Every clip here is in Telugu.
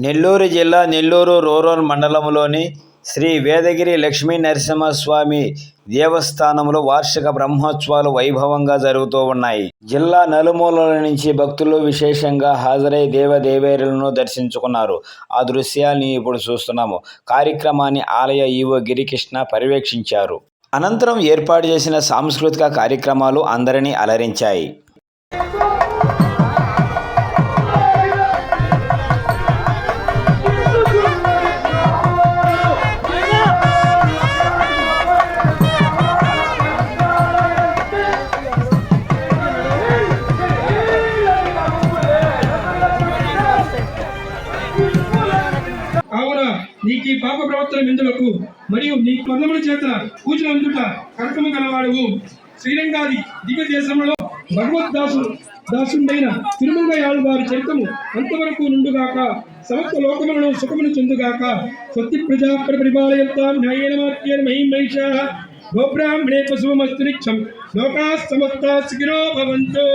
నెల్లూరు జిల్లా నెల్లూరు రూరల్ మండలంలోని శ్రీ వేదగిరి లక్ష్మీ నరసింహస్వామి దేవస్థానంలో వార్షిక బ్రహ్మోత్సవాలు వైభవంగా జరుగుతూ ఉన్నాయి. జిల్లా నలుమూలల నుంచి భక్తులు విశేషంగా హాజరై దేవదేవేరులను దర్శించుకున్నారు. ఆ దృశ్యాన్ని ఇప్పుడు చూస్తున్నాము. కార్యక్రమాన్ని ఆలయ ఈవో గిరికృష్ణ పర్యవేక్షించారు. అనంతరం ఏర్పాటు చేసిన సాంస్కృతిక కార్యక్రమాలు అందరినీ అలరించాయి. నీకు ఈ పాప ప్రవర్తన నిందులకు మరియు నీ పదముల చేత పూజలు అందుట కరకము గలవాడువు. శ్రీరంగాది దివ్య దేశంలో భగవద్ దాసుండైన తిరుమలయాలు వారి చరితము అంతవరకు నుండుగాక సమస్త లోకములను సుఖమును చెందుగాక సత్య ప్రజా పరిపాలయంతాం న్యాయేన మార్గేణ మహిం మహిషా గోబ్రాహ్మణే పశుమస్తు లోకా సమస్త శిఖిరో భవంతో.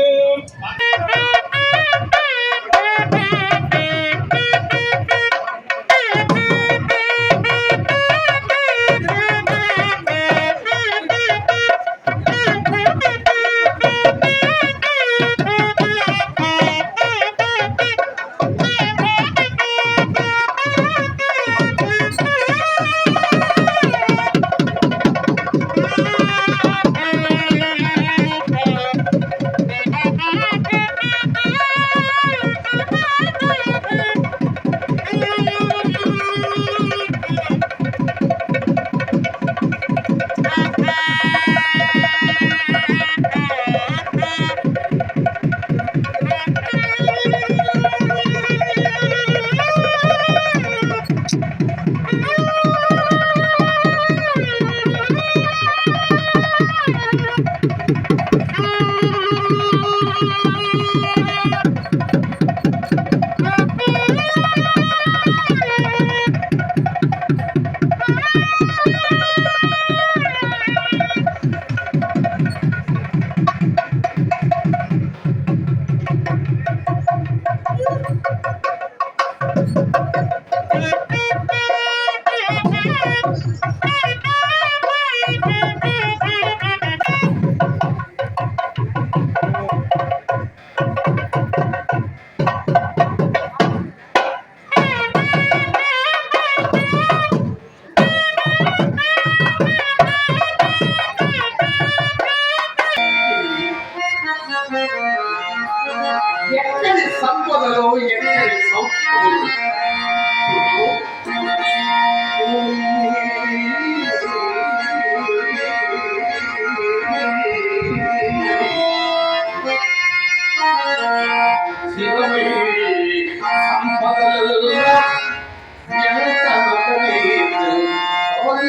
gracias.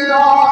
الله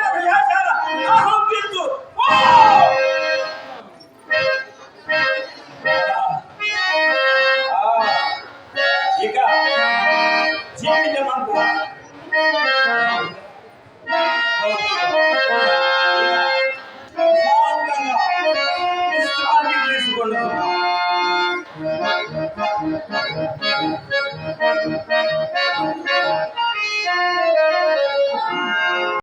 আল্লাহ